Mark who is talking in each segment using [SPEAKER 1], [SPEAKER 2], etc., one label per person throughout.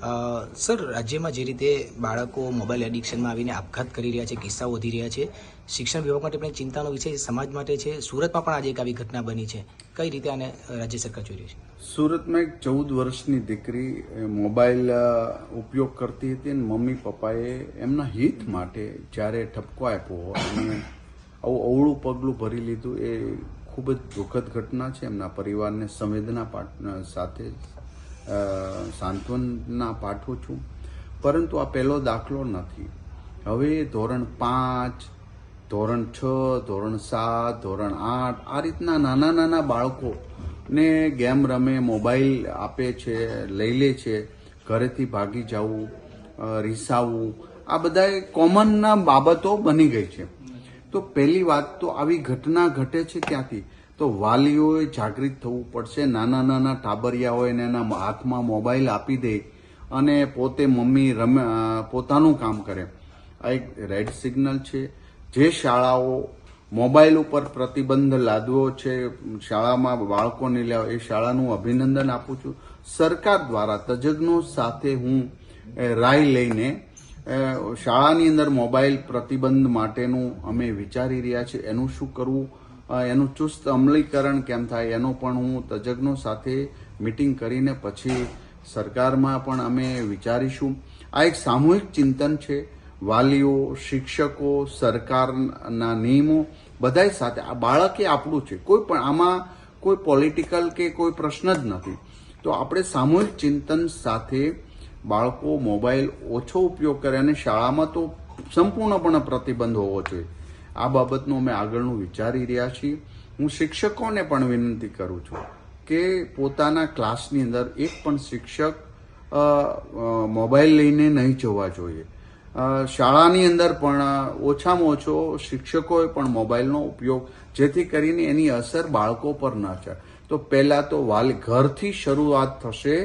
[SPEAKER 1] Sir, રાજ્યમાં જે રીતે બાળકો મોબાઈલ એડિક્શનમાં આવીને આપઘાત કરી રહ્યા છે, કિસ્સાઓ વધી રહ્યા છે, શિક્ષણ વિભાગ માટે પણ ચિંતાનો વિષય સમાજ માટે છે, સુરતમાં પણ આજે એક આવી ઘટના બની છે. કઈ રીતે આને રાજ્ય સરકાર જોઈ રહી છે?
[SPEAKER 2] સુરતમાં એક ચૌદ વર્ષની દીકરી મોબાઈલ ઉપયોગ કરતી હતી અને મમ્મી પપ્પાએ એમના હિત માટે જ્યારે ઠપકો આપ્યો અને આવું અવળું પગલું ભરી લીધું, એ ખૂબ જ દુઃખદ ઘટના છે. એમના પરિવારને સંવેદના સાથે અ, પાઠું છું. પરંતુ આ પહેલો દાખલો નથી. હવે ધોરણ પાંચ ધોરણ છ ધોરણ સાત ધોરણ આઠ આ રીતના નાના નાના બાળકો ને ગેમ રમે મોબાઈલ આપે છે લઈ લે છે ઘરેથી ભાગી જવું રીસાવવું આ બધા કોમનના બાબતો બની ગઈ છે. તો પહેલી વાત તો આવી ઘટના ઘટે છે ક્યાંથી? તો વાલીઓએ જાગૃત થવું પડશે. નાના નાના ટાબરિયા ને એના હાથમાં મોબાઈલ આપી દે અને પોતે મમ્મી રમે પોતાનું કામ કરે. આ એક રેડ સિગ્નલ છે. જે શાળાઓ મોબાઈલ ઉપર પ્રતિબંધ લાદવો છે, શાળામાં બાળકોને લેવા એ શાળાનું અભિનંદન આપું છું. સરકાર દ્વારા તજજ્ઞો સાથે હું રાય લઈને શાળાની અંદર મોબાઈલ પ્રતિબંધ માટેનું અમે વિચારી રહ્યા છીએ. એનું શું કરવું? એનું ચુસ્ત અમલીકરણ કેમ થાય એનો પણ હું તજજ્ઞો સાથે મિટિંગ કરીને પછી સરકારમાં પણ અમે વિચારીશું. આ એક સામૂહિક ચિંતન છે. વાલીઓ, શિક્ષકો, સરકારના નિયમો બધાય સાથે. આ બાળક એ આપણું છે. કોઈ પણ આમાં કોઈ પોલિટિકલ કે કોઈ પ્રશ્ન જ નથી. તો આપણે સામૂહિક ચિંતન સાથે બાળકો મોબાઈલ ઓછો ઉપયોગ કરે અને શાળામાં તો સંપૂર્ણપણે પ્રતિબંધ હોવો જોઈએ. આ બાબતનું અમે આગળનું વિચારી રહ્યા છીએ. હું શિક્ષકોને પણ વિનંતી કરું છું કે પોતાના ક્લાસની અંદર એક પણ શિક્ષક મોબાઈલ લઈને નહીં જવા જોઈએ. શાળાની અંદર પણ ઓછામાં ઓછો શિક્ષકોએ પણ મોબાઈલનો ઉપયોગ જેથી કરીને એની અસર બાળકો પર ન થાય. તો પહેલાં તો વાલ ઘરથી શરૂઆત થશે,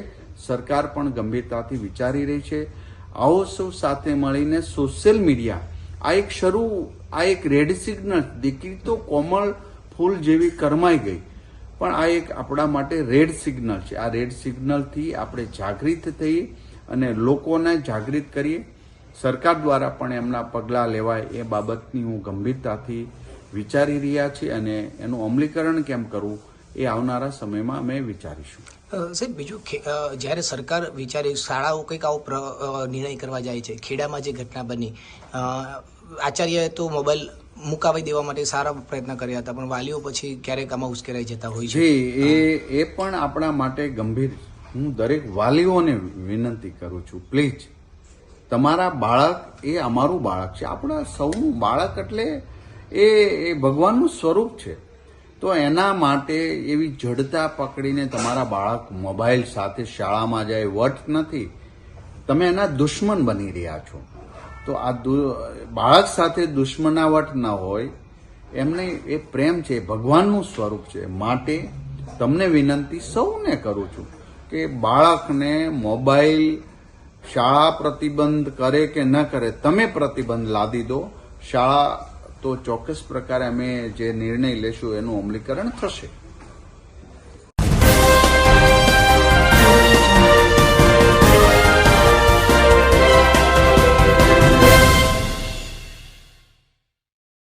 [SPEAKER 2] સરકાર પણ ગંભીરતાથી વિચારી રહી છે. આવો સૌ સાથે મળીને સોશિયલ મીડિયા આ એક શરૂ, આ એક રેડ સિગ્નલ દીકરી તો કોમળ ફૂલ જેવી કરમાઈ ગઈ. પણ આ એક આપણા માટે રેડ સિગ્નલ છે. આ રેડ સિગ્નલથી આપણે જાગૃત થઈ અને લોકોને જાગૃત કરીએ. સરકાર દ્વારા પણ એમના પગલાં લેવાય એ બાબતની હું ગંભીરતાથી વિચારી રહ્યા છીએ અને એનું અમલીકરણ કેમ કરવું? એ આવનારા સમયમાં અમે વિચારીશું.
[SPEAKER 1] સાહેબ બીજું જ્યારે સરકાર વિચારે શાળાઓ કંઈક આવો નિર્ણય કરવા જાય છે ખેડામાં જે ઘટના બની આચાર્યએ તો મોબાઈલ મુકાવી દેવા માટે સારા પ્રયત્ન કર્યા હતા પણ વાલીઓ પછી ક્યારેક આમાં ઉશ્કેરાઈ જતા હોય છે.
[SPEAKER 2] એ એ પણ આપણા માટે ગંભીર હું દરેક વાલીઓને વિનંતી કરું છું પ્લીઝ. તમારા બાળક એ અમારું બાળક છે. આપણા સૌનું બાળક એટલે એ એ ભગવાનનું સ્વરૂપ છે. તો એના માટે એવી જડતા પકડીને તમારા બાળક મોબાઈલ સાથે શાળામાં જાય વટ નથી. તમે એના દુશ્મન બની રહ્યા છો. તો આ બાળક સાથે દુશ્મનાવટ ન હોય. એમને, એ પ્રેમ છે ભગવાનનું સ્વરૂપ છે. માટે તમને વિનંતી સૌને કરું છું કે બાળકને મોબાઈલ શાળા પ્રતિબંધ કરે કે ન કરે, તમે પ્રતિબંધ લાદી દો. શાળા તો ચોક્કસ પ્રકારે અમે જે નિર્ણય લેશું એનું અમલીકરણ થશે.